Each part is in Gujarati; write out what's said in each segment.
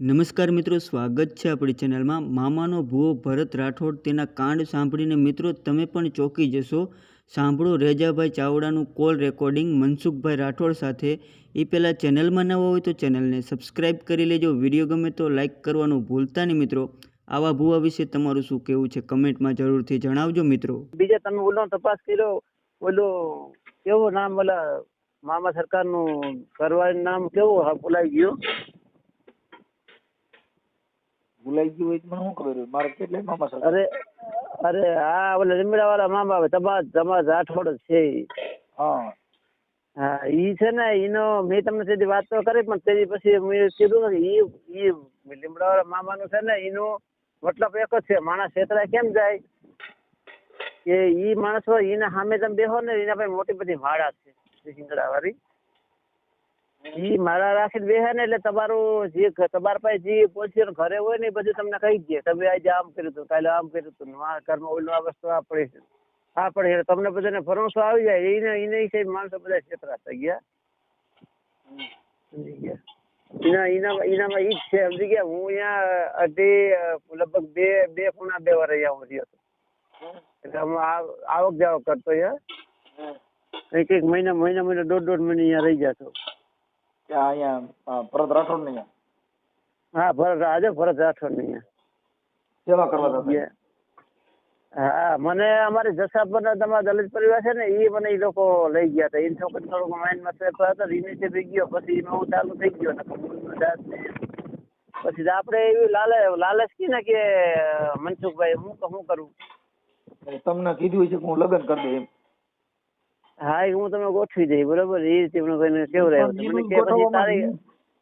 નમસ્કાર મિત્રો, સ્વાગત છે આપણી ચેનલમાં. મામાનો ભૂવો ભરત રાઠોડ તેના કાંડ સાંભળીને મિત્રો, તમે પણ ચોંકી જશો. સાંભળો રેજાભાઈ ચાવડાનું કોલ રેકોર્ડિંગ મનસુખભાઈ રાઠોડ સાથે. એ પહેલાં ચેનલમાં નવા હોય તો ચેનલને સબસ્ક્રાઈબ કરી લેજો. વીડિયો ગમે તો લાઇક કરવાનું ભૂલતા નહીં મિત્રો. આવા ભૂવા વિશે તમારું શું કહેવું છે કમેન્ટમાં જરૂરથી જણાવજો મિત્રો. બીજા તમે ઓલો તપાસ કર્યો, ઓલો કેવો નામ ઓલા મામા સરકારનું કરવાનું નામ કેવું ભૂલાઈ ગયું? ભૂલાઈ ગયું હોય તો મને શું ખબર હોય? મારે કેટલાય મામા સરકાર અરે અરે હા ઓલે લીમડા વાળા મામા તમાર તમાર રાઠોડ છે હા. હા ઈ છે ને ઈનો મેં તમને સીધી વાત તો કરી પણ તેની પછી મેં કીધું ને ઈ ઈ લીમડા વાળા મામાનું છે ને એનું મતલબ એક જ છે માણસ છેતરાય કેમ જાય? કે ઈ માણસ હોય એના સામે તમે બેહો ને એના પાસે મોટી બધી માળા છે સિંગડા વાળી ઈ રાખી રાખીને બેહે ને એટલે તમારું જે તમારા પાસે જે પોઝિશન ઘરે હોય ને એ બધું તમને કહી દે. તમે આજે આમ કર્યું હતું કાલે આમ કર્યું હતું આ ઘરમાં ઓલું આ વસ્તુ આ પડી છે. આ પડી છે તમને બધાને ભરોસો આવી જાય. એને એને વિશે માણસો બધા છેતરા થઈ ગયા. સમજી ગયા. એના એનામાં એનામાં ઈ જ છે સમજી ગયા? હું અહીંયા અઢી લગભગ બે બે ખૂણા બે વાર અહીંયા હું રહ્યો હતો એટલે હું આવક જાવક કરતો અહીંયા. એક એક મહિના મહિના મહિના દોઢ દોઢ મહિને અહીંયા રહી જતો. અહીંયા ભરત રાઠોડ ને હા ભરત આજે ભરત રાઠોડ ને અહીંયા. સેવા કરવા જતા હા મને અમારે જસાપર તમારા દલિત પરિવાર છે ને એ મને એ લોકો લઈ ગયા હતા. એ છોકરી થોડુંક માઇન્ડમાં સેફ હતો રીને બી ગયો પછી હું ચાલુ થઈ ગયો પછી આપણે એવી લાલચ લાલચ કી ને કે મનસુખભાઈ હું તો શું કરું? તમને કીધું છે કે હું લગ્ન કરી દઉં એમ. હા એ હું તમને ગોઠવી દઈ બરોબર? એ રીતે એમને કોઈને કેવું રહ્યું હતું. મને કે પછી તારી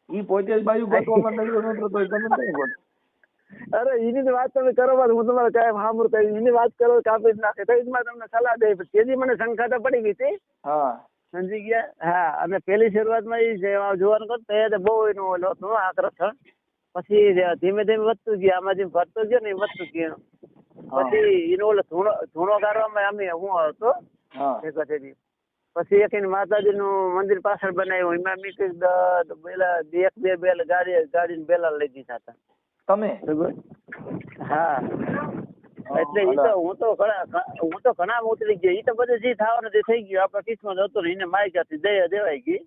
ઈ પોતે જ બાજુ નડ્યો નતો તો તમે કઈ ગોઠ અરે એની વાત તમે કરો બાદ હું તમારે કાંઈ સાંભળું કરી એની વાત કરો કાપી જ નાખે. તો મારે તમને સલાહ દઈ. તેથી મને શંકા તો પડી ગઈ હતી. હા. સમજી ગયા? હા અને પેલી શરૂઆતમાં એ જોવાનું કરતો એ તો બહુ એનું ઓલો હતું આકર્ષણ પછી ધીમે ધીમે વધતું ગયું. આમાં જેમ ભરતો ગયો ને એ વધતું ગયું. પછી એનો ઓલો ધૂણો ધૂણો કાઢવામાં અમે હું હતો એક હતી પછી એક માતાજી માતાજીનું મંદિર પાછળ બનાવ્યું એમાં મેં કંઈક બેલા એક બે બેલ ગાડી ગાડીને બેલા લઈ દીધા હતા તમે? હા. એટલે એ તો હું તો ઘણા હું તો ઘણા ઉતરી ગયો. એ તો બધું જે થવાનું તે થઈ ગયું. આપણા કિસ્મત હતું ને એને માયકાથી દયા દેવાઈ ગઈ.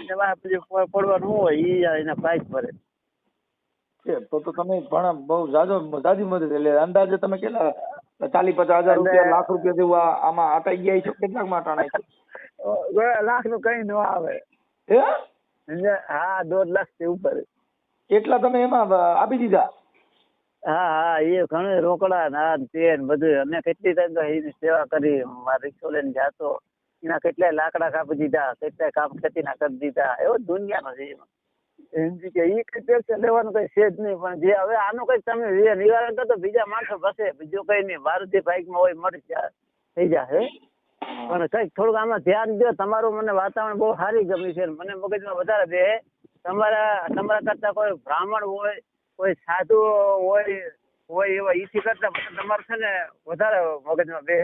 એટલે પછી પડવાનું હોય એ એના પ્રાઇસ ભરે છે તો તો તમે પણ બહુ જાજો જાજી મદદ. એટલે અંદાજે તમે કેટલા ચાલીસ પચાસ હજાર રૂપિયા લાખ રૂપિયા જેવું આમાં અટાઈ ગયા છો કેટલાકમાં અટાણાય છે? લાખનું કઈ ન આવે. હા? દોઢ લાખથી ઉપર. એટલા તમે એમાં આપી દીધા? હા હા એ ઘણું રોકડા ના તે બધું. અમે કેટલી ટાઈમ તો એની સેવા કરી. મારી રિક્ષો લઈને જાતો. એના કેટલાય લાકડા કાપી દીધા કેટલાય કામ ખેતીના કરી દીધા. એવો દુનિયાનો છે એમાં. કે ઈ કઈ લેવાનું કઈ છે જ નહીં. પણ જે હવે આનું કઈ તમે નિવારણ કરો બીજા માણસો ફસે બીજું કઈ નહીં. મારુતિ બાઇકમાં હોય મળી જા થઈ જશે પણ કંઈક થોડુંક આમાં ધ્યાન દો. તમારું મને વાતાવરણ બહુ સારી ગમી છે મને મગજમાં વધારે દે તમારા તમારા કરતા કોઈ બ્રાહ્મણ હોય કોઈ સાધુ હોય હોય એવા ઈથી કરતા તમારું છે ને વધારે મગજમાં બે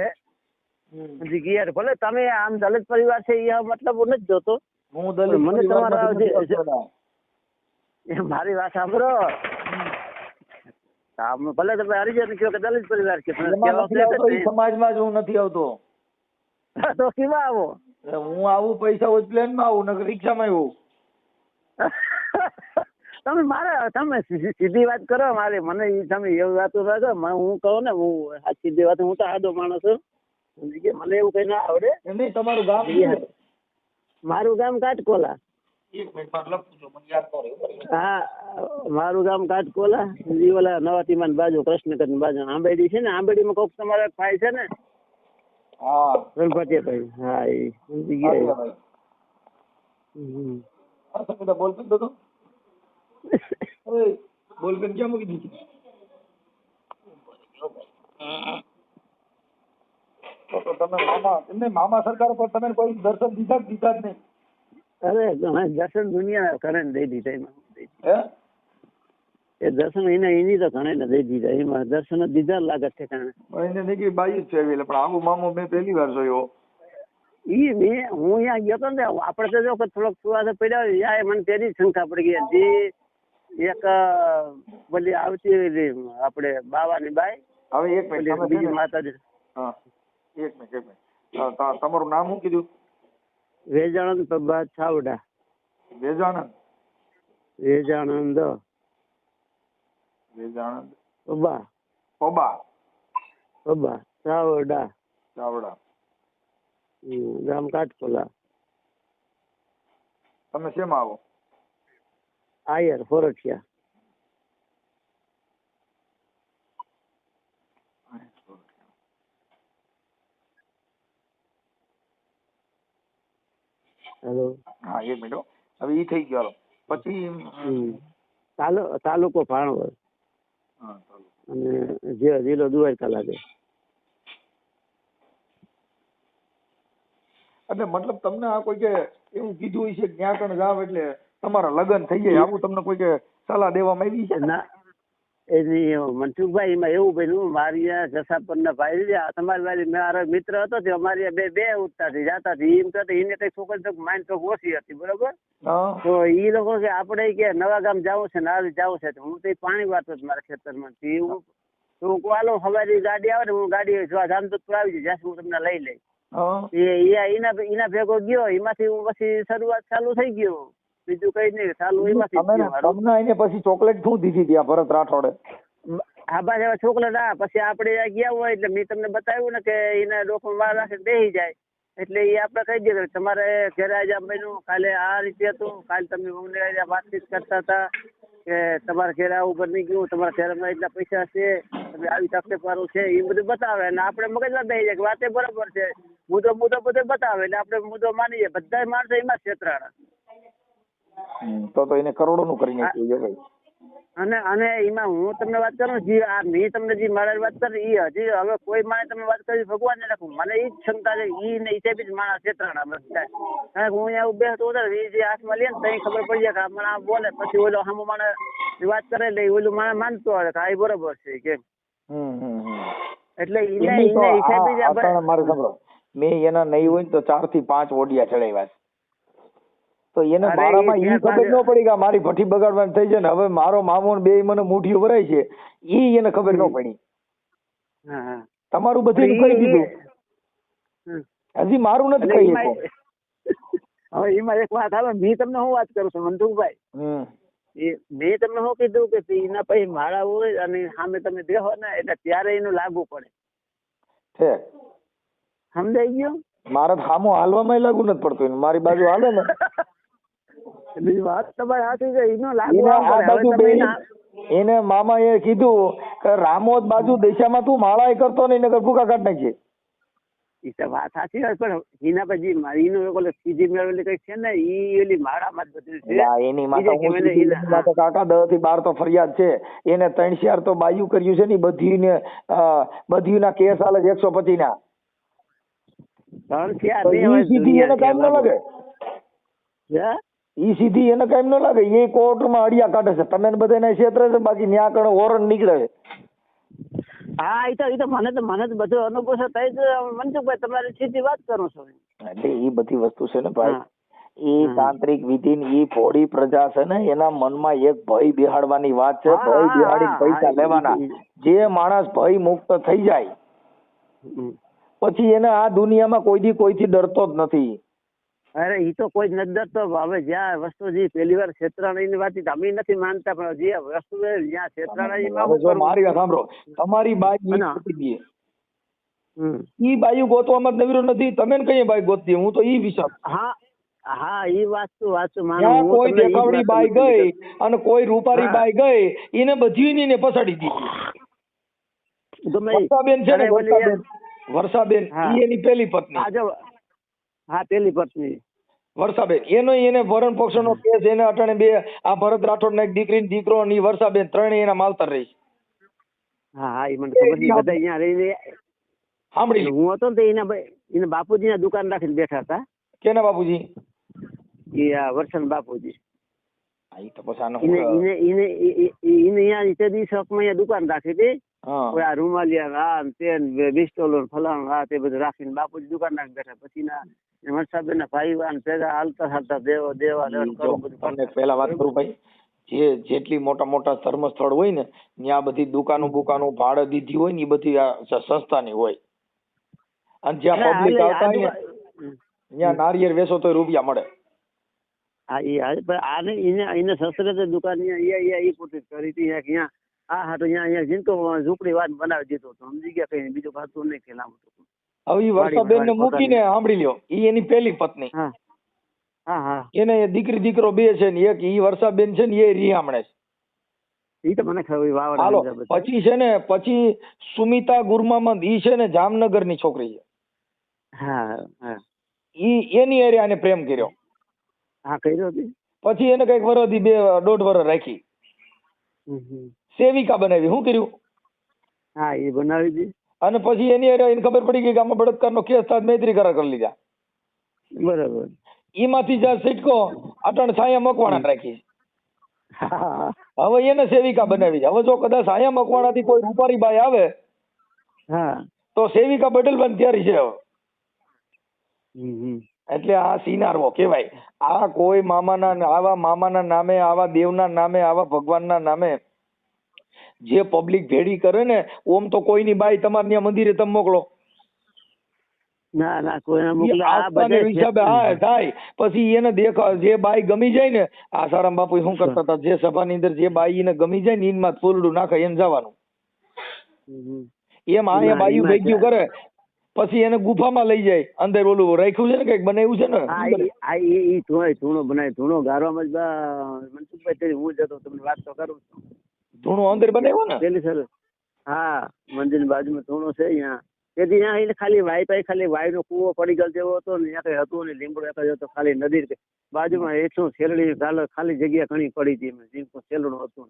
સમજી ગયા ભલે તમે આમ દલિત પરિવાર છે એ મતલબ નથી જોતો. હું દલિત મને તમારા મારી વાત સાંભળો. આમ ભલે તમે હરિજન કહો કે દલિત પરિવાર છે. સમાજમાં જ હું નથી આવતો. તો કેવા આવો? હું આવું પૈસા હોય પ્લેનમાં આવું નકર રિક્ષામાં આવું. તમે મારે તમે સીધી વાત કરો મારે મને તમે એવું વાતો રાખો હું કહો ને હું સીધી વાત હું તો આદો માણસ છું. મને એવું કઈ ના આવડે. નહીં તમારું ગામ મારું ગામ કાટકોલા. હા મારું ગામ કાટકોલા. ઓલા નવા તીમાન બાજુ કૃષ્ણકરની બાજુ આંબેડી છે ને આંબેડીમાં કોક તમારા ભાઈ છે ને હા. રણભાટિયા ભાઈ હા એ સમજી ગયા ભાઈ. હમ. હા, તમે તો બોલપેન તો તો. બોલપેન ક્યાં મૂકી દીધી? તો તો તમે મામા એમને મામા સરકાર પર તમે કોઈ દર્શન દીધા જ દીધા જ નહીં. અરે ઘણા દર્શન દુનિયા કરે દઈ દીધા એમાં. એ દર્શન એને એની તો ઘણે નથી દીધા. એમાં દર્શન દીધા લાગે છે કારણે એને કે બાઈ જ છે પણ આવું મામો મેં પહેલી વાર જોયો. ઈ મેં હું અહીંયા ગયો તો ને આપણે તો જો થોડોક સુવાસે પડ્યા હોય, યા એ મને તેની શંકા પડી ગઈ. જે એક બોલી આવતી આપણે બાવાની બાઈ. હવે એક મિનિટ બીજી માતાજી. હા એક મિનિટ એક મિનિટ. તમારું નામ શું કીધું? વેજાણંદ પ્રભાત છાવડા. વેજાણંદ વેજાણંદ ચાવડા. ગામ કાટકોલા. તમે શેમાં આવો? આયર ફોરઠિયા. હેલો. હા એક મિનિટ હવે ઈ થઈ ગયો હાલો. પછી તાલુકો ભાણવડ. અને જે જિલ્લો દ્વારકા લાગે. એટલે મતલબ તમને આ કોઈ કે એવું કીધું હોય છે ત્યાં જાવ એટલે તમારા લગ્ન થઈ જાય. આવું તમને કોઈ કે સલાહ દેવામાં આવી છે? ના એની મનસુખભાઈ એવું બન્યું મારી જસાપરના ભાઈ છે, તમારી વાળી મારો મિત્ર હતો તે અમારી બે બે ઉઠતા હતી જાતા હતી એમ કહેતા એને કઈ છોકરી તો માઇન્ડ તો ઓછી હતી બરોબર? તો એ લોકો કે આપણે કે નવા ગામ જવું છે ને આ જવું છે. તો હું તો પાણી વાતો જ મારા ખેતરમાં હું તો હું કહું, હાલો હવારી ગાડી આવે ને હું ગાડી જોવા જામજોધપુર આવી જશે હું તમને લઈ લઈશ. હા. એ ઈ એના એના ભેગો ગયો એમાંથી હું પછી શરૂઆત ચાલુ થઈ ગયો. બીજું કઈ નહીં ચાલુ એમાંથી. તમને એને પછી ચોકલેટ શું દીધી ત્યાં ભરત રાઠોડે? હા બસ છોકરા ના પછી આપણે ગયા હોય એટલે મેં તમને બતાવ્યું ને કે એના ડોકમાં માર રાખીને બેસી જાય. એટલે એ આપણે કહી દઈએ કે તમારે ઘરે આજે બન્યું કાલે આ રીતે હતું કાલે તમે આજે વાતચીત કરતા હતા કે તમારા ઘેર આવું બની ગયું તમારા ઘેરમાં એટલા પૈસા છે તમે આવી તકલીફ વાળું છે એ બધું બતાવે અને આપણે મગજમાં દઈ જાય કે વાતે બરાબર છે. મુદ્દો મુદ્દો બધો બતાવે એટલે આપણે મુદ્દો માની જાય બધા માણસો એમાં છેતરાણા. તો તો એને કરોડો નું કરી નાખ્યું છે ભાઈ. અને અને એમાં હું તમને વાત કરું જે આ મેં તમને જે મારા વાત કરી એ હજી હવે કોઈ માણે તમે વાત કરી ભગવાન ને રાખું મને એ જ ક્ષમતા છે ઈ ને હિસાબે જ માણસ છેતરાણા બધા કારણ કે હું અહીંયા ઉભે હતો એ જે હાથમાં લે ને ત્યાં ખબર પડી જાય કે આ બોલે પછી ઓલો સામો માણસ વાત કરે એટલે ઓલું માણસ માનતો હોય કે આ બરોબર છે હમ એટલે એને એને હિસાબે જ મારે સાંભળો. મેં એના નહીં હોય ને તો ચારથી પાંચ ઓડિયા ચડાવ્યા તો એને મારામાં ઈ ખબર ન પડી કે મારી ભઠ્ઠી બગાડવાની થઈ છે ને હવે મારો મામો ને બે મને મુઠીઓ ભરાય છે. ઈ એને ખબર ન પડી. તમારું બધું કહી દીધું. હજી મારું નથી કહી હવે એમાં એક વાત આવે મેં તમને શું વાત કરું છું મનસુખભાઈ મેં તમને શું કીધું કે એના પછી માળા હોય અને સામે તમે દેહો ને એટલે ત્યારે એનું લાગુ પડે. સમજાઈ ગયું? મારે સામો હાલવામાં લાગુ નથી પડતું. મારી બાજુ હાલે ને. બીજી વાત તમારી સાચી છે એનું લાગુ મામા એ કીધું કે રામોદ બાજુ દિશામાં તું માળા કરતો નહીં ભૂકા કાઢ નાખજે. ઈ તો વાત સાચી હોય પણ એના પછી મારી એક ઓલો સીધી મેળવેલી કંઈક છે ને ઈ ઓલી માળામાં જ બધું છે. એની માથે હું કેમ એટલે સીધી એના- એની માથે કાકા દસથી બાર તો ફરિયાદ છે. એને ત્રણ ચાર તો બાયું કર્યું છે ને બધી ને બધી ના કેસ હાલે એકસો પચીસ ના ત્રણ ચાર સીધી એને કામ ન લાગે. ઈ સીધી એને કામ ન લાગે. એ કોર્ટમાં અડિયા કાઢે છે. તમે બધાને ક્ષેત્ર છે બાકી ન્યા કણે ઓરન નીકળે છે. હા એ તો એ તો મને તો મને તો બધો અનુભવ છે. તઈ જ મનસુખભાઈ તમારી સીધી વાત કરું છું. એટલે એ બધી વસ્તુ છે ને ભાઈ. એ. તાંત્રિક વિધિ ની ઈ ભોળી પ્રજા છે ને એના મનમાં એક ભય બેહાડવાની વાત છે. ભય બિહાડી પૈસા લેવાના. જે માણસ ભય મુક્ત થઈ જાય પછી એને આ દુનિયામાં કોઈ દી કોઈથી ડરતો જ નથી. અરે એ તો કોઈ જ નથી ડરતો. હવે જ્યાં વસ્તુ જે પહેલી વાર છેતરાણીની વાત અમે નથી માનતા પણ જે વસ્તુ જ્યાં છેતરાણી? મારી વાત સાંભળો. તમારી બાઈ ઈ બાયું ગોતવામાં નવીરો નથી. તમે ને કઈ બાઈ ગોતતી? હું તો ઈ વિચાર. હા હા ઈ વાસ્તુ વાસ્તુ માનું. કોઈ દેખાવડી બાઈ ગઈ અને કોઈ રૂપારી બાઈ ગઈ એને બધી ને પછાડી દીધી. ગમે. વર્ષાબેન છે ને વર્ષાબેન. ઈ એની પેલી પત્ની. હા પેલી પત્ની વર્ષાબેન એનો એને ભરણ પોષણ નો કેસ એને અટાણે બે આ ભરત રાઠોડ ના એક દીકરી દીકરો અને ઈ વર્ષાબેન ત્રણેય એના માવતર રહી હા હા એ મને ખબર છે બધા અહીંયા રહીને સાંભળી. હું હતો ને તો એના ભાઈ એના બાપુજીના દુકાન રાખીને બેઠા હતા. કેના બાપુજી? એ આ વરસન બાપુજી. દુકાન રાખી હતી આ રૂમાલિયા આ તે બિસ્ટોલો ને આ તે બધું રાખીને બાપુજી દુકાન રાખી બેઠા. પછી ના વરસાબેન ના ભાઈ વાન ભેગા હાલતા હાલતા દેવા દેવા ઈ જો કરું બધું તમને કરતા. પહેલા વાત કરું ભાઈ જે જેટલી મોટા મોટા ધર્મસ્થળ હોય ને ત્યાં બધી દુકાનો બુકાનો ભાડે દીધી હોય ને એ બધી સંસ્થા ની સંસ્થાની હોય. અને જ્યાં પબ્લિક આવતા હોય ત્યાં નારિયેળ વેચો તો રૂપિયા મળે. હા એ હાલે પણ આને એને એને સસરે તો અહીંયા અહીંયા એ પોતે કરી હતી અહીંયા અહીંયા આ હાટો અહીંયા અહીંયા જીનતો ઝૂંપડી વાત બનાવી દીધો તો સમજી ગયા કઈ બીજું ખાતું નહીં ખેલામ હવે ઈ વર્ષાબેન ને મૂકીને સાંભળી લ્યો. ઈ એની પહેલી પત્ની. હા. હા હા. એને દીકરી દીકરો બે છે ને એક ઈ વર્ષાબેન છે ને એ રિહામણે છે. એ તો મને ખબર વાવડ હાલો પછી છે ને પછી સુમિતા ગુરમામંદ ઈ છે ને જામનગરની છોકરી છે. હા હા. ઈ એની એરિયા આને પ્રેમ કર્યો. હા કર્યો હતી પછી એને કંઈક વરદી બે દોઢ વરસ રાખી. સેવિકા બનાવી. શું કર્યું? હા એ બનાવી હતી અને પછી એની એને ખબર પડી ગઈ કે આમાં બળાત્કારનો કેસ થાય મૈત્રી કરાર કરી લીધા. બરાબર. એમાંથી જ્યાં સિટકો અટણ સાયા મકવાણા રાખી. હવે એને સેવિકા બનાવી હવે જો કદાચ સાયા મકવાણા થી કોઈ રૂપારી બાઈ આવે હા. તો સેવિકા બદલવાની તૈયારી છે હવે. એટલે આ સિનારવો કહેવાય. આ કોઈ મામાના આવા મામાના નામે આવા દેવના નામે આવા ભગવાનના નામે જે પબ્લિક ભેડી કરે ને ઓમ તો કોઈની બાઈ તમારે ત્યાં મંદિરે તમે મોકલો. ના ના કોઈને ઈ આ આસ્થાને હિસાબે હા થાય. પછી એને દેખ જે બાઈ ગમી જાય ને આ સારામ બાપુ શું કરતા હતા? જે સભાની અંદર જે બાઈ એને ગમી જાય ને ઈનમાં ફૂલડું નાખે એમ જવાનું. એમ આ ના, બાયું ભેગ્યું કરે. પછી એને ગુફામાં લઈ જાય. અંદર ઓલું રાખ્યું છે ને કંઈક બનાવ્યું છે ને? આ એ એ ધૂણો બનાવી ધૂણો ગારવામાં જ મનસુખભાઈ હું જતો તમને વાત તો કરું છું. ધૂણો અંદર બનાવ્યો ને? પેલી સર હા મંદિરની બાજુમાં ધૂણો છે અહીંયા. તેથી ત્યાં એને ખાલી વાઈફાઈ ખાલી વાયનો કૂવો પડી ગયો જેવો હતો ને ત્યાં કઈ હતું ને લીમડો એક જ હતો ખાલી નદી બાજુમાં એટલું શેરડી ખાલી જગ્યા ઘણી પડી હતી એમાં શેરડું હતું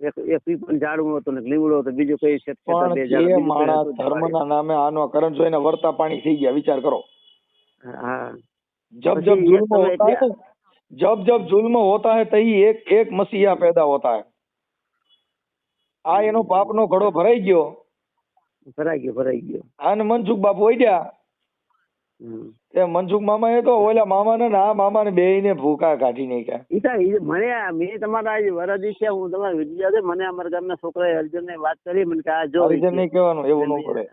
એક હોતા હે. જબ એક એક મસીહા પેદા હોતા હે. આ એનો પાપનો ઘડો ભરાઈ ગયો. ભરાઈ ગયો ભરાઈ ગયો. આને મનસુખ બાપુ હોય ગયા તે મનસુખ મામા એ તો ઓલા મામા ને આ મામાને ને ભૂકા કાઢી નાખ્યા. મને મેં તમારા વરદી છે હું તમારા વિદ્યા છે મને અમારા ગામના અર્જુન ને વાત કરી મને કે આ જો હરિજન નહીં કહેવાનું એવું ન પડે.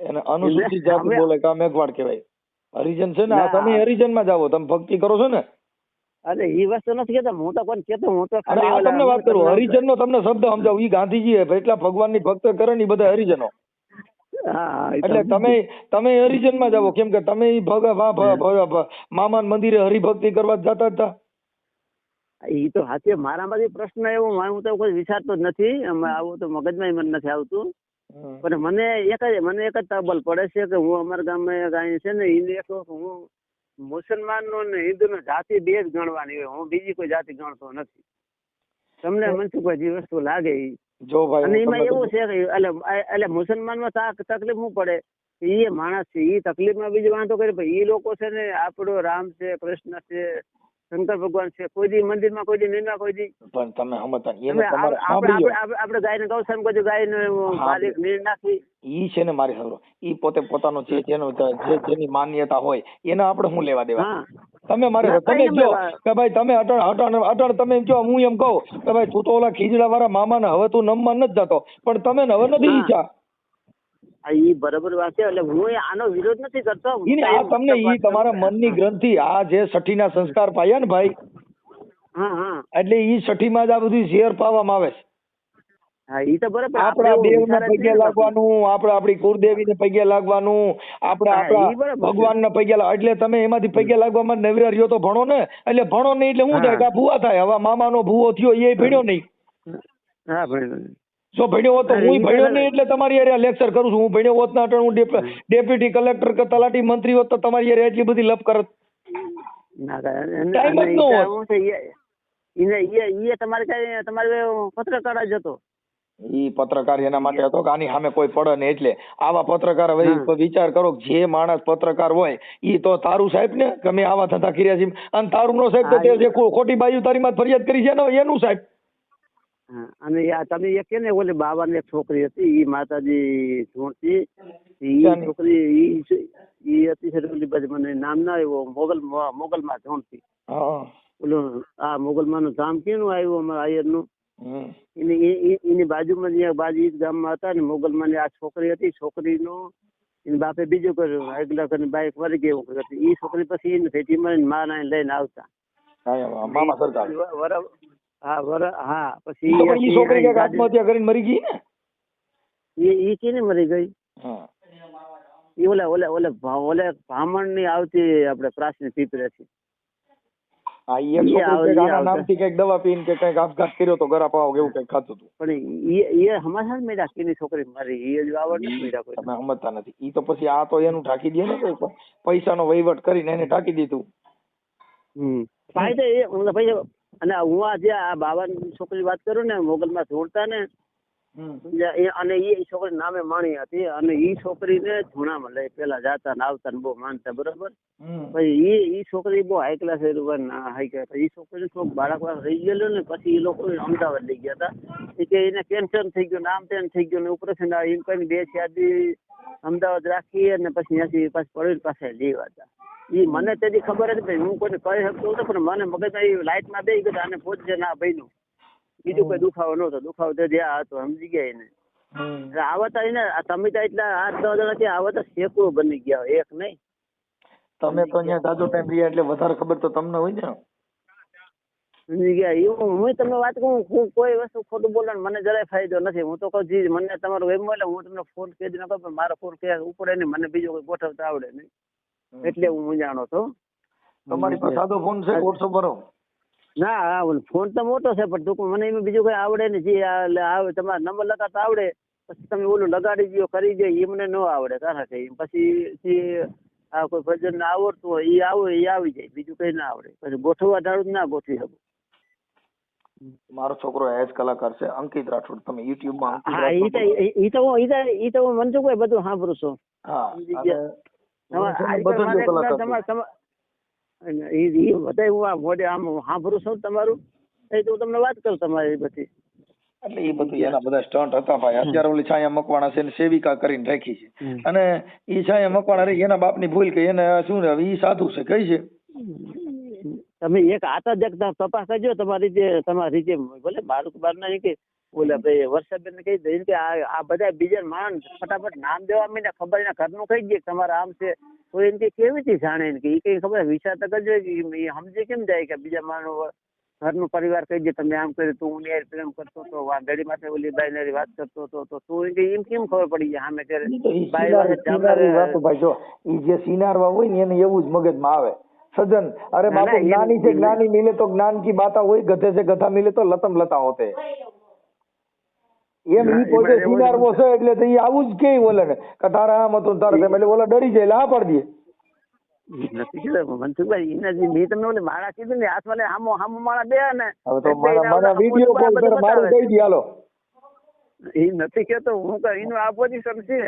એને અનુસૂચિત જાતિ બોલે કા મેઘવાડ કહેવાય. હરિજન છે ને આ તમે હરિજનમાં જાવો તમે ભક્તિ કરો છો ને? અરે ઈ વસ્તુ નથી કેતા હું તો કોણ કેતો હું તો તમને વાત કરું હરિજન નો તમને શબ્દ સમજાવું ઈ ગાંધીજી એ એટલા ભગવાનની ભક્ત કરે ને બધા હરિજનો. એટલે તમે તમે હરિજનમાં જાઓ કેમ કે તમે ભગ મામાન મંદિરે હરિભક્તિ કરવા જતા હતા. એ તો હાથે મારામાંથી પ્રશ્ન એવો હું તો કોઈ વિચારતો જ નથી. આવું તો મગજમાં મને નથી આવતું. પણ મને એક જ મને એક જ તબલ પડે છે કે હું અમારા ગામમાં કાંઈ છે ને હિન્દુ એક હું મુસલમાનનો ને હિન્દુનો જાતિ બે જ ગણવાની હોય. હું બીજી કોઈ જાતિ ગણતો નથી. તમને મને શું કોઈ વસ્તુ લાગે જો ભાઈ અને એમાં એવું છે કે એટલે એટલે મુસલમાનમાં તકલીફ શું પડે? એ માણસ છે એ તકલીફમાં બીજું વાંધો કરે એ લોકો છે ને આપણો રામ છે કૃષ્ણ છે શંકર ભગવાન છે કોઈ દી મંદિરમાં કોઈ દી નિંદા કોઈ દી પણ તમે સમજતા એને તમારે આપણે સાંભળી આપણે આપણે કોઈ ગાય ને માલિક નીર નાખી. ઈ છે ને મારી સાંભળો ઈ પોતે પોતાનો જે જેનો જે જેની માન્યતા હોય એને આપણે શું લેવા દેવા? તમે મારે તમે કહો જો કે ભાઈ તમે અટણ અટણ અટણ તમે એમ કહો હું એમ કહું કે ભાઈ તું તો ઓલા ખીજડા વાળા મામા ને હવે તું નમવા નથી જતો. પણ તમે ને હવે નથી ઈચ્છા. ઈ બરાબર વાત છે એટલે હું આનો વિરોધ નથી કરતો. ને આ તમને ઈ તમારા મનની ગ્રંથિ આ જે સઠીના સંસ્કાર પાયા ને ભાઈ એટલે ઈ સઠીમાં જ આ બધું ઝેર પાવામાં આવે છે. આપણા વિચાર જ પગે લાગવાનું આપણે આપણી કુળદેવીને પગે લાગવાનું આપણે આપણા બરાબર છે. પગે એટલે તમે એમાંથી પગે લાગવામાં નવરા રહ્યો તો ભણો ને એટલે ભણો નહીં એટલે શું હા. થાય ભૂવા થાય હવે મામા નો ભૂવો થયો એ ભણ્યો નહીં. હા જો ભણ્યો હોત તો હું ભણ્યો નહીં એટલે તમારી યારે લેક્ચર કરું છું. હું ભણ્યો હોત ના હું ડેપ્યુટી કલેક્ટર કે તલાટી મંત્રી હોત તો તમારી યારે એટલી બધી લપ કરત. Time જ ન હોત. ઈ- તમારે કઈ તમારે પત્રકાર જ હતો. ઈ પત્રકાર એના માટે હતો કે આની સામે કોઈ પડે ને એટલે. આવા પત્રકાર હવે વિચાર કરો જે માણસ પત્રકાર હોય ઈ તો તારું સાહેબ ને કે મેં આવા થતા કર્યા છે અને તારું નો સાહેબ તો તે ખોટી બાજુ તારી માં ફરિયાદ કરી છે એનું સાહેબ. અને તમે એ કે ને ઓલે બાવાની એક છોકરી હતી ઈ માતાજી ધૂણતી ઈ છોકરી ઈ ઈ હતી ઓલી બાજુ મને નામ ના આવ્યો મોગલ મોગલ માં ધૂણતી હા. ઓલું આ મોગલમાં નું ધામ કેનું આવ્યું અમારા આયરનું એની એ- એ- એની બાજુમાં જ્યાં બાજુ ઈ ગામમાં હતા ને મોગલમાં આ છોકરી હતી છોકરીનો એને બાપે બીજું કર્યું આગલા કરીને બાઈક વળી ગયું ઈ છોકરી પછી એને ભેટી માં આઈને લઈને આવતા. મામા સરકાર હા વર હા પછી છોકરી આત્મહત્યા કરીને મરી ગઈ ને? ઈ ઈ કેને મરી ગઈ? એ ઓલા ઓલા ઓલા ઓલા ભામણની આવતી આપણે પ્રાચીન પીપરે. નામથી કંઈક દવા પીને કે કંઈક આપઘાત કર્યો તો ગરા પાવ કે એવું કંઈક ખાતું હતું પણ ઈ એ હમાસા મેળા કેની છોકરી મારી એ હજુ આવડ નથી મેળા કોઈ. તમે સમજતા નથી. ઈ તો પછી આ તો એનું ઢાંકી દે ને કોઈ પૈસાનો વહીવટ કરીને એને ઢાંકી દીધું. હમ. ફાયદો એ અને હું આ જે આ બાવાની છોકરી વાત કરું ને મોગલમાં જોડતા ને અને એ છોકરી નામે માણી હતી અને ઈ છોકરીને ધૂણામાં લઈ પેલા જાતા ને આવતા ને બહુ માનતા બરોબર? પછી એ એ છોકરી બહુ હાઈ ક્લાસ હાઈ ક્લાસ એ છોકરી થોડુંક બાળક વાળક રહી ગયેલું ને પછી એ લોકો અમદાવાદ લઈ ગયા હતા. કે એને કેન્સર થઈ ગયું નામ તેમ થઈ ગયું ને ઓપરેશન એમ કઈ બે ચાર અમદાવાદ રાખી અને પછી ત્યાંથી પાછી પડી પાસે લેવા હતા. ઈ મને તેથી ખબર હતી ભાઈ હું કોઈને કહી શકતો હતો પણ મને મગજ એ લાઈટમાં બે ગયું આને પહોંચશે ના ભાઈનું બીજું કોઈ દુખાવો નતો દુખાવો તો જ્યાં હતો સમજી ગયા એને. એટલે આવા એને આ તમે તો એટલા આઠ દસ જણા ત્યાં આવા શેકો બની ગયા એક નહીં. તમે તો અહીંયા જાજો ટાઈમ રહ્યા એટલે વધારે ખબર તો તમને હોય ને. સમજી ગયા એવું હું તમને વાત કહું હું કોઈ વસ્તુ ખોટું બોલે મને જરાય ફાયદો નથી. હું તો કહું જી મને તમારો એમ એટલે હું તમને ફોન કહી દઉં પણ મારો ફોન કે ઉપડે નહીં મને બીજો કોઈ ગોઠવતા આવડે નહીં. એટલે હું મૂંઝાણો તો તમારી પાસે સાદો ફોન છે વોટ્સઅપ ભરો ના ફોન તો મોટો છે પણ ટૂંકમાં મને એમાં બીજું કઈ આવડે ને જે આવે તમારા નંબર લગાડતા આવડે પછી તમે ઓલું લગાડી દો કરી દો એ મને ન આવડે કારણ કે પછી આ કોઈ ભજન આવડતું હોય એ આવે એ આવી જાય. બીજું કઈ ના આવડે. પછી ગોઠવવા ધારું ના ગોઠવી શકું. મારો છોકરો એજ કલાકાર છે અંકિત રાઠોડ. તમે યુટ્યુબમાં હા ઈ તો ઈ તો ઈ તો મને શું કોઈ બધું સાંભળું છું. હા સમજી અને હું તમારે છે ને આ બધો જ તમારે કલાકાર છું. તમારે તમારે ઈ ઈ બધાય હું આ મોઢે આમ સાંભળું છું તમારું એ તો હું તમને વાત કરું તમારી બધી. એટલે એ બધું એના બધા સ્ટન્ટ હતા ભાઈ. અત્યારે ઓલી છાયા મકવાણા છે સેવિકા કરીને રાખી છે. અને ઈ છાયા મકવાણા રહી એના બાપની ભૂલ કે એને શું ને ઈ સાધુ છે કઈ છે? તમે એક આતા જ એક તપાસ કરજો તમારી જે તમારી જે ભલે મારું બાર ના કે ઓલા ભાઈ વર્ષાબેન ને કહી દે. કે આ બધા બીજા માણસ ફટાફટ નામ દેવા માંડ્યા. ખબર એના ઘરનું કહી દે તમારા આમ છે. તો એને કે કેવી રીતે જાણે એને કે એ કઈ ખબર વિચાર તો કરજો કે એ સમજી કેમ જાય કે બીજા માણસો ઘરનું પરિવાર કહી દે તમે આમ કર્યું તું હું પ્રેમ કરતો હતો વાઘડી માટે ઓલી બાઈ ને વાત કરતો હતો. તો તું એમ કે એમ કેમ ખબર પડી જાય? સામે કરે ઈ તો ઈ બાઈ વાત ભાઈ જો એ જે સિનારવા હોય ને એને એવું જ મગજમાં આવે. સજન અરે બાપુ જ્ઞાની છે જ્ઞાની મિલે તો જ્ઞાન કી બાતા હોય ગધે છે ગધા મિલે તો લતમ લતા હોતે. એમ ઈ પોતે સિનારવો છે એટલે તો ઈ આવું જ કે ઓલે ને. કે તારા આમ હતું તારે તેમ એટલે ઓલા ડરી જાય એટલે હા પાડી દે. નથી કીધું મનસુખભાઈ એના જે મેં તમને ઓલી માળા કીધું ને હાથ વાલે હામો હામો માળા બે ને હવે તો મારા મારા ઓલા કોલ કરે મારું કહી દે હાલો. એ નથી કેતો હું કહું એનું આ પોઝિશન છે.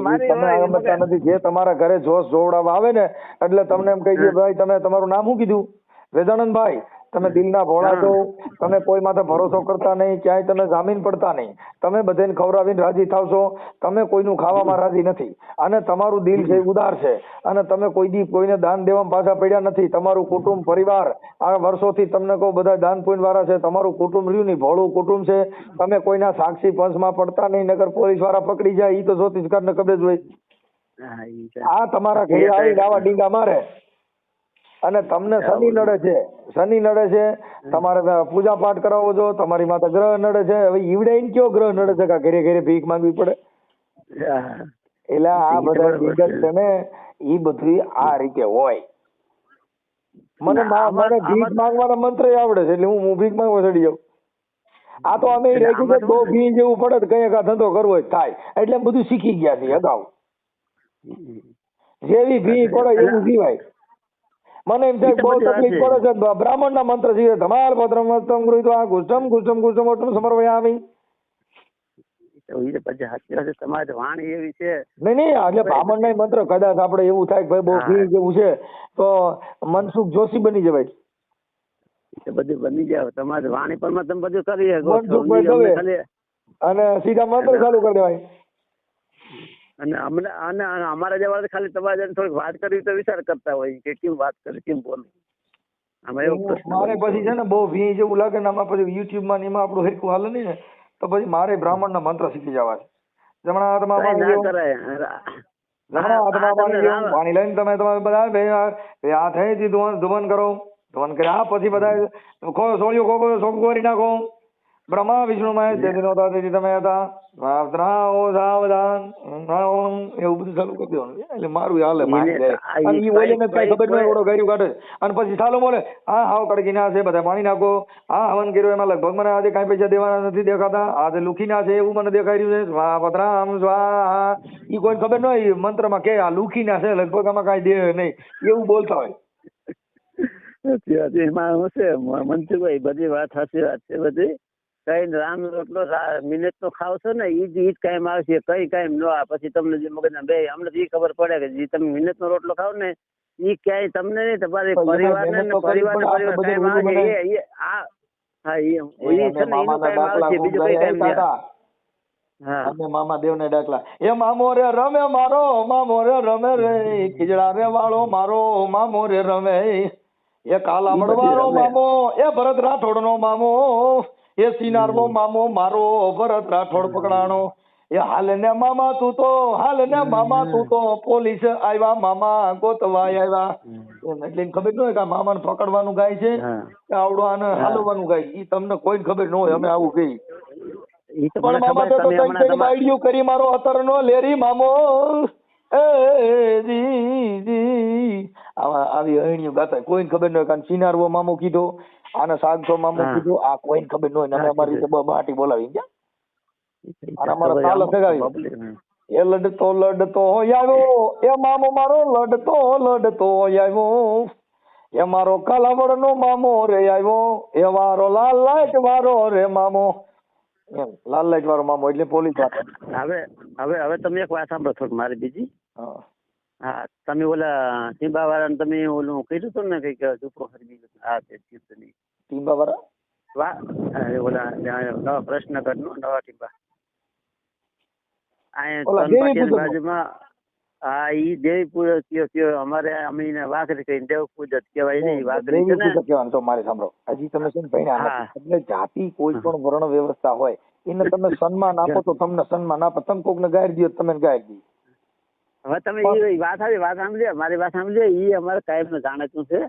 મારી તમે સમજતા નથી જે તમારા ઘરે જોશ જોવડાવવા આવે ને એટલે તમને એમ કહી દે ભાઈ તમે તમારું નામ શું કીધું? વેદાનંદભાઈ તમે દિલના ભોળા છો તમે કોઈ માથે ભરોસો કરતા નહીં ક્યાંય તમે જામીન પડતા નહીં. તમે બધાને ખવડાવીને રાજી થાવ છો તમે કોઈનું ખાવામાં રાજી નથી. અને તમારું દિલ છે ઉદાર છે. અને તમે કોઈ દી કોઈને દાન દેવામાં પાછા પડ્યા નથી. તમારું કુટુંબ પરિવાર આ વર્ષોથી તમને કહું બધા દાન પુણ્ય વાળા છે. તમારું કુટુંબ રહ્યું નહીં ભોળું કુટુંબ છે. તમે કોઈના સાક્ષી પંચમાં પડતા નહીં નગર પોલીસવાળા પકડી જાય એ તો જ્યોતિષ ને ખબર જ હોય. આ તમારા ઘરે આવી ડાવા ડીંગા મારે. અને તમને શનિ નડે છે. શનિ નડે છે. તમારે પૂજા પાઠ કરાવો છો તમારી માથે ગ્રહ નડે છે. હવે ઈવડે કયો ગ્રહ નડે છે કે ઘરે ઘરે ભીખ માંગવી પડે? એટલે આ બધા વિગત છે. ને એ બધી આ રીતે હોય. મને મને ભીખ માંગવાનો મંત્ર આવડે છે એટલે હું હું ભીખ માંગવા ચડી જાઉં. આ તો અમે રેગ્યુલર બહુ ભી જેવું પડે તો કંઈક આ ધંધો કરવો થાય. એટલે બધું શીખી ગયા છે અગાઉ. જેવી ભી પડે એવું જીવાય મને એમ થાય બહુ તકલીફ પડે છે બ્રાહ્મણ ના મંત્ર છે ધમાલ ભદ્રમ વસ્તમ ગૃહિત આ ગુષ્ટમ ગુષ્ટમ ગુષ્ટમ ઓટમ સમર્પયામિ મંત્ર કદાચ આપણે એવું થાય કે ભાઈ બહુ જેવું છે તો મનસુખ જોશી બની જવાય. બધું બની જાય. તમારી વાણી પર તમે બધું કરી અને સીધા મંત્ર ચાલુ કરી દેવાય. અને અમને અને અમારા જેવા ખાલી તમારે જેને થોડીક વાત કરવી તો વિચાર કરતા હોય કે કેમ વાત કરે કેમ બોલે. આમાં એવો પ્રશ્ન મારે પછી છે ને બહુ વી જેવું લાગે ને આમાં પછી યુટ્યુબમાં ને એમાં આપણું હેરકું હાલે નહીં ને તો પછી મારે બ્રાહ્મણ ના મંત્ર શીખી જવા છે. જમણા હાથમાં પાણી જમણા હાથમાં પાણી પાણી લઈને તમે તમે બધા બે આ થઈ ધુવન ધુવન કરો. ધુવન કર્યા પછી બધા સોળિયો ખોખો સોખું કરી નાખો. બ્રહ્મા વિષ્ણુ મહેશ તેથી તમે હતા. સાવધાન સાવધાન એવું બધું ચાલુ કરી દેવાનું. એટલે મારું હાલે અને ઈ ઈ ઓલીને કઈ- ખબર નહીં ઓળો ગાર્યું કાઢે. અને પછી ચાલુ બોલે હા હાવ કડકી ના છે બધા પાણી નાખો. હા હવન કર્યો એમાં લગભગ મને આજે કાંઈ પૈસા દેવાના નથી દેખાતા. આજે લુખી ના છે એવું મને દેખાઈ રહ્યું છે. સ્વા પતરામ સ્વાહા. ઈ કોઈ ખબર ન હોય મંત્રમાં કે આ લુખી ના છે લગભગ આમાં કાંઈ દે નહીં. એવું બોલતા હોય. છે. એમાં હશે છે મ- બધી વાત સાચી વાત છે બધી. કઈ રામ રોટલો મિનિટ નો ખાવ છો ને ઈ જ ઈ જ કાયમ આવશે કઈ કાયમ નો આવે પછી તમને જે મગજ બે અમને તો ઈ ખબર પડે કે જે તમે મિનિટ નો રોટલો ખાવ ને ઈ ક્યાંય તમને નહીં તમારી પરિવાર ને પરિવાર. પરિવાર કાયમ આવે એ એ આ હા એ ઈ એ છે ને એનું કાયમ દાખલા આવશે બીજું કઈ કાયમ નહીં. અમે મામા દેવને દાખલા એ મામો રે રમે મારો મામો રે રમે રે ખીજડા રે વાળો મારો મામો રે રમે. એ કાલા રમે. મામો એ ભરત રાઠોડ નો મામો. એ સિનારનો મામો મારો ભરત રાઠોડ પકડાણો. એ હાલ ને મામા તું તો હાલ ને મામા તું તો પોલીસ આવ્યા મામા ગોતવાય આવ્યા એટલે ખબર ન હોય કે મામાને પકડવાનું ગાય છે કે આવડો આને હાલવાનું ગાય. ઈ તમને કોઈને ખબર ન હોય અમે આવું કહી પણ મામા તો તઈ તઈ તમારા કરી મારો અતરનો લેરી મામો. એ જી જી. આવા આવી અણીયું ગાતા કોઈને ખબર ન હોય કારણ સિનારવો મામો કીધો આને સાગસો મામો. કીધો આ કોઈને ખબર ન હોય ને અમે અમારી રીતે બહાટી બોલાવી ગયા અને અમારા તાલ સગાવી. એ લડતો લડતો આવ્યો એ મામો મારો લડતો લડતો આવ્યો. એ મારો કાલાવડ નો મામો રે આવ્યો એ મારો લાલ લાઈટ વાળો રે મામો. એમ લાલ લાઈટ વાળો મામો એટલે પોલીસ હવે હવે હવે તમે એક વાત સાંભળો થોડીક મારી બીજી. હા. હા તમે ઓલા સીંબા વાળાને તમે ઓલું કહી હતું ને કંઈક ઝૂપડો ખરીદી હા તે ચિત્તની ટીમ્બા વાળા વાહ અરે ઓલા નવા પ્રશ્નગઢ નો નવા ટીંબા. અહીંયા પાટીયાની પૂજનનો. બાજુમાં હા ઈ દેવી પૂજક કયો કયો અમારે અમે એને વાઘરી કહીને દેવ પૂજક કહેવાય ને વાઘરી છે ને. કહેવાનું તો મારે સાંભળો. હજી તમે ભણ્યા એટલે જાતિ કોઈ પણ વર્ણ વ્યવસ્થા હોય એને તમે સન્માન આપો તો તમને સન્માન આપો. તમે કોકને ગાયર દો તમે ગાયર દી હવે તમે એ વાત આવી વાત સાંભળી મારી વાત સાંભળી ઈ અમારે કાયમનું જાણીતું છે.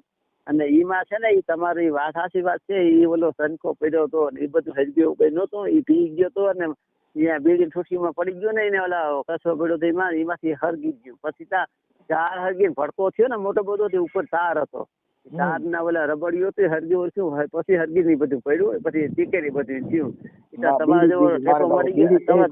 અને ઈ માં છે ને ઈ તમારી વાત સાચી વાત છે ઈ ઓલો સંકો પડ્યો હતો એ બધું એવું કઈ નહોતું ઈ પી ગયો હતો અને અહીંયા બીડી ઠૂઠીમાં પડી ગયો ને એને ઓલા કચરો પડ્યો હતો એમાં એમાંથી હરગી ગયું. પછી તા ચાર હરગી ભડકો થયો ને મોટો બધો તે ઉપર તાર હતો. તાર ના ઓલા રબડિયો હતો હરગી ઓછું પછી હરગી ની બધું પડ્યું પછી ટીકેરી બધું થયું. તમારે ગયો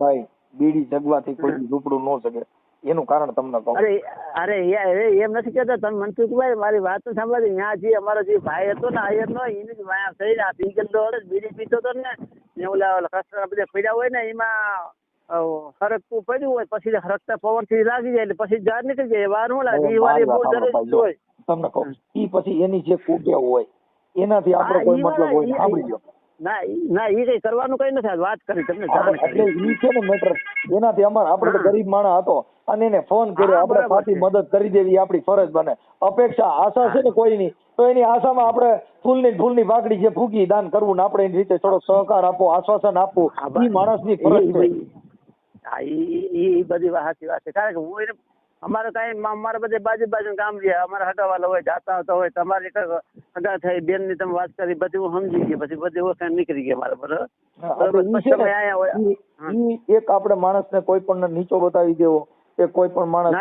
બીડી જગવાથી કોઈ ઝૂપડું ન શકે એનું કારણ તમને કહું. અરે અરે અરે એમ નથી કહેતા. તમે મનસુખભાઈ મારી વાત તો સાંભળો. ત્યાં જે અમારો જે ભાઈ હતો ને આયર નો એની જ વાયા થઈ આ પી ગયેલો હતો બીડી પીતો હતો ને ને ઓલા કસ્ટર બધા પડ્યા હોય ને એમાં હરકતું પડ્યું હોય. પછી હરકતા પવનથી લાગી જાય એટલે પછી જાર નીકળી જાય. વાર શું લાગે. એ વાર બહુ જરૂરી હોય. તમને કહું ઈ પછી એની જે કુટેવ હોય એનાથી આપણે કોઈ મતલબ હોય સાંભળી લો ના ના એ કઈ કરવાનું કઈ નથી. વાત કરી તમને એટલે ઈ છે ને મેટર એનાથી અમારે આપણે તો ગરીબ માણસ હતો. અને એને ફોન કર્યો. આપણે પાછી મદદ કરી દેવી એ આપણી ફરજ બને. અપેક્ષા આશા છે ને કોઈની તો એની આશામાં આપણે ફૂલની ફૂલની પાકડી જે ફૂકી દાન કરવું ને આપણે એની રીતે થોડો સહકાર આપો આશ્વાસન આપવું એ. માણસની ફરજ છે. હા ઈ બધી સાચી વાત છે. કારણ કે હું એને અમારે કાંઈ અમારે બધે બાજુ બાજુ ગામ છે અમારે હટાવાલા હોય જાતા આવતા હોય તમારે એક હગા થઈ બેનની તમે વાત કરી બધી હું સમજી ગઈ પછી બધી ઓળખાણ નીકળી ગઈ મારા બરોબર એક આપણે તમે ને, કોઈ પણ નીચો બતાવી દેવો કે કોઈ પણ માણસ.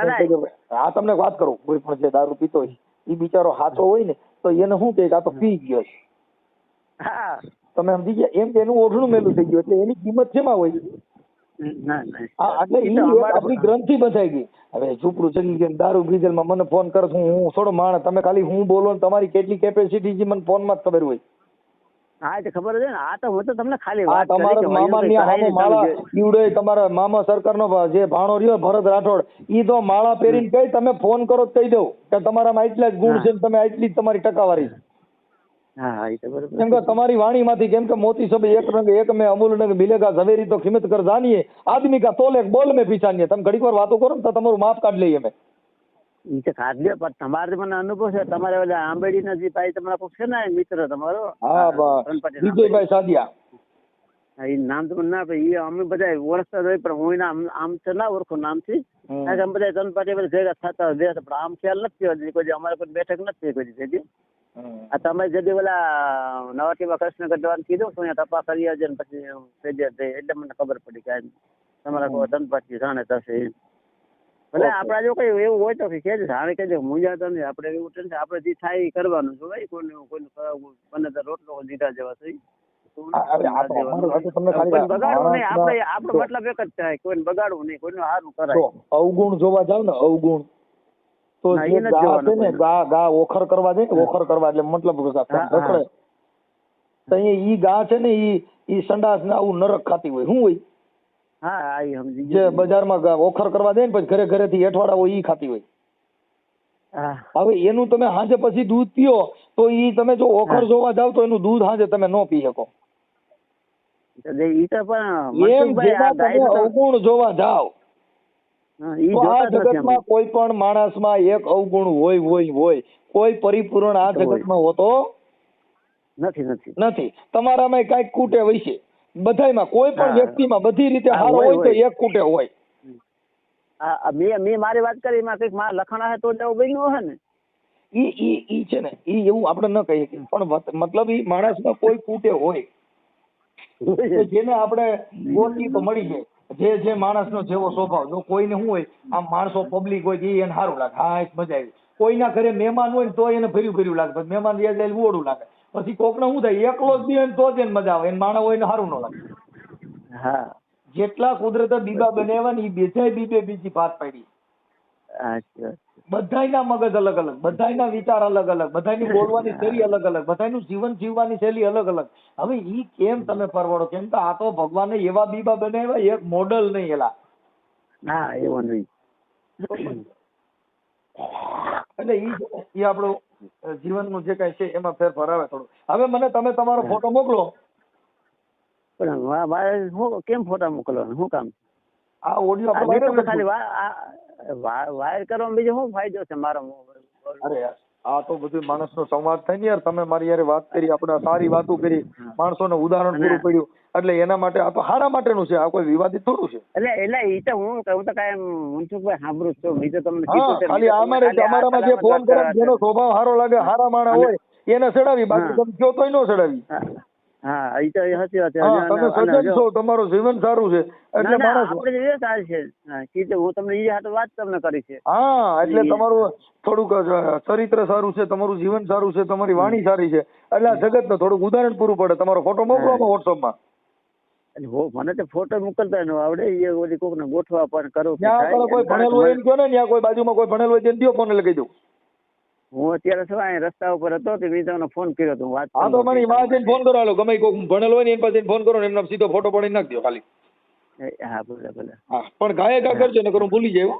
આ તમને વાત કરું કોઈ પણ જે દારૂ પીતો હોય એ બિચારો હાથો હોય ને તો એને શું કે આ તો પી ગયો છે. તમે સમજી ગયા? એમ કે એનું ઓઢણું મેલું થઈ ગયું એટલે એની કિંમત જેમાં હોય? આપણી ગ્રંથિ બંધાઈ ગઈ. હવે ઝૂંપડું ચડી ગયું દારૂ ડીઝલમાં મને ફોન કરો છું હું થોડો માણસ તમે ખાલી હું બોલો ને તમારી કેટલી કેપેસિટી છે મને ફોનમાં જ ખબર હોય. હા તો ખબર છે ને. આ તો હું તો તમને ખાલી વાત તમારા મામા ની હામો માળા ઈવડે તમારા મામા સરકારનો જે ભાણો રહ્યો ભરત રાઠોડ ઈ તો માળા પહેરીને કઈ તમે ફોન કરો તો કહી દઉં કે તમારામાં એટલા જ ગુણ છે ને તમે એટલી જ તમારી ટકાવારી છે. હા હા એ તો બરોબર કેમ કે તમારી વાણીમાંથી કેમ કે મોતી સબ એક રંગ એક મેં અમૂલ રંગ મિલેગા ઝવેરી તો ખિમત કર જાનીએ. આદમી કા તોલે બોલ મેં પીછાનીએ. તમે ઘડીક વાર વાતો કરો ને તો તમારું માપ કાઢ લઈએ અમે. ઈ તો ખાધ્ય પણ તમારે મને અનુભવ છે. તમારે ઓલા આંબેડીના જે ભાઈ તમારા કોક ને મિત્ર તમારો? હા બા વિજયભાઈ સાદિયા. એ નામ તો ના ભાઈ એ અમે બધા ઓળખતા હોય પણ હું એના આમ તો ના ઓળખું નામથી. કારણ કે અમે બધા ગણપતિ બધા ભેગા થતા હોય પણ આમ ખ્યાલ નથી કોઈ અમારે કોઈ બેઠક નથી કોઈ ભેગી. આ તમે જદી ઓલા નવાટીમાં કૃષ્ણ ગઢવાનું કીધું તો અહીંયા તપાસ કરી આવજો ને પછી તે એટલે મને ખબર પડી કે તમારા કોઈ ગણપતિ જાણે થશે એમ. ભલે. આપણા જો કઈ એવું હોય તો કે જાણે કે મૂંઝા તો નહીં. આપણે એવું ટેન્શન આપણે જે થાય એ કરવાનું છે ભાઈ. કોઈને કોઈને બને તો રોટલો દીધા જેવા થઈ. જ. અવગુણ જોવા જાવ ને અવગુણ. તો જે ગા છે ને ગા ગા ઓખર કરવા જાય ને ઓખર કરવા એટલે મતલબ. રખડે. તો અહીંયા ઈ ગા છે ને ઈ ઈ સંડાસ ને આવું નરક ખાતી હોય. શું હોય? હા આ સમજી જે બજારમાં ઓખર કરવા જાય ને પછી ઘરે થી એઠવાડા હોય ઈ ખાતી હોય. હવે એનું તમે હાજે પછી દૂધ પીઓ તો ઈ તમે જો ઓખર જોવા જાવ તો એનું દૂધ હાજે તમે ન પી શકો. એમ જેમાં તમે અવગુણ જોવા જાવ આ. જગતમાં કોઈ પણ માણસમાં એક અવગુણ હોય હોય હોય કોઈ પરિપૂર્ણ આ. જગતમાં હોતો નથી નથી. નથી. તમારામાં કંઈક કૂટે હોય છે બધાયમાં કોઈ પણ વ્યક્તિમાં બધી રીતે હારો હોય, તો એક કૂટે હોય. મેં મેં મારી વાત કરી એમાં કંઈક મારા લખણ હે તો જ એવું બન્યું હે ને. ઈ ઈ ઈ છે ને ઈ એવું આપણે ન કહીએ શકીએ. પણ મતલબ ઈ માણસમાં કોઈ કૂટે હોય. જેને આપણે ગોતી તો મળી જાય જે જે માણસનો જેવો સ્વભાવ જો કોઈને શું હોય આમ માણસો પબ્લિક હોય એને સારું લાગે. હા મજા આવી. કોઈના ઘરે મહેમાન હોય ને તો એને ભર્યું ભર્યું લાગે. પછી મહેમાન રહ્યા જાય ઓળું લાગે. પછી કોકને શું થાય એકલો જ બે તો જ એને મજા આવે. એને માણસ હોય ને સારું ન લાગે. હા. જેટલા કુદરતે બીબા બનાવ્યા ને એ બેચાય બીબે બીજી ભાત પાડી. અચ્છા બધાયના મગજ અલગ અલગ બધાયના વિચાર અલગ અલગ બધાયની બોલવાની શૈલી અલગ અલગ બધાયનું જીવન જીવવાની શૈલી અલગ અલગ. હવે ઈ કેમ તમે પરવડો? કેમ કે આ તો ભગવાને એવા બીબા બનાવ્યા એક મોડલ નહીં એલા. ના એવો નહીં. એટલે ઈ ઈ આપણું જીવનનું જે કઈ છે એમાં ફેરફાર આવે થોડું. હવે મને તમે તમારો ફોટો મોકલો. પણ મારે કેમ ફોટા મોકલવાના? શું કામ? આ ઓડિયો આપણે ખાલી વાયર કરવામાં બીજો શું ફાયદો છે મારો અરે આ તો બધું માણસનો સંવાદ થાય ને યાર તમે મારી યારે વાત કરી આપણે સારી વાતો કરી માણસોને ઉદાહરણ પૂરું પડ્યું એટલે એના માટે આ તો સારા માટેનું છે આ કોઈ વિવાદિત થોડું છે? એટલે એટલે એ તો હું હું તો કાંઈ મનસુખભાઈ સાંભળું છું બીજો તમને હા છે, ખાલી અમારે અમારામાં જે ફોન કરે જેનો સ્વભાવ સારો લાગે હારા માણા હોય એને ચડાવી બાકી હા. તમે કયો તોય ન ચડાવી. હા એ તો સાચી વાત છે. તમે સજ્જન છો તમારું જીવન સારું છે. એટલે ના, ના, માણસ આપણે જે સારી છે. કીધું હું તમને ઈ હાટુ વાત તમને કરી છે. હા એટલે તમારું થોડુંક ચરિત્ર સારું છે તમારું જીવન સારું છે તમારી વાણી સારી છે. એટલે આ જગતને થોડુંક ઉદાહરણ પૂરું પડે. તમારો ફોટો મોકલો વોટ્સઅપ વોટ્સઅપમાં મને તો ફોટો મોકલતા ન આવડે. એ ઓલી કોકને ગોઠવા પણ કરો કોઈ ભણેલ હોય એમ કહો ને ત્યાં કોઈ બાજુમાં કોઈ ભણેલ હોય તેને દિયો ફોન લગાવી દઉં. હું અત્યારે શું અહીં રસ્તા ઉપર હતો તે મેં તમને ફોન કર્યો તો વાત હા તો મને જઈને ફોન કરો હાલો ગમે કોઈ ભણેલો હોય ને એની પાસે ફોન કરો ને એમના સીધો ફોટો પડી નાખજો ખાલી. હા ભલે ભલે. હા પણ ગાયક કરજો ને કરું ભૂલી જાય.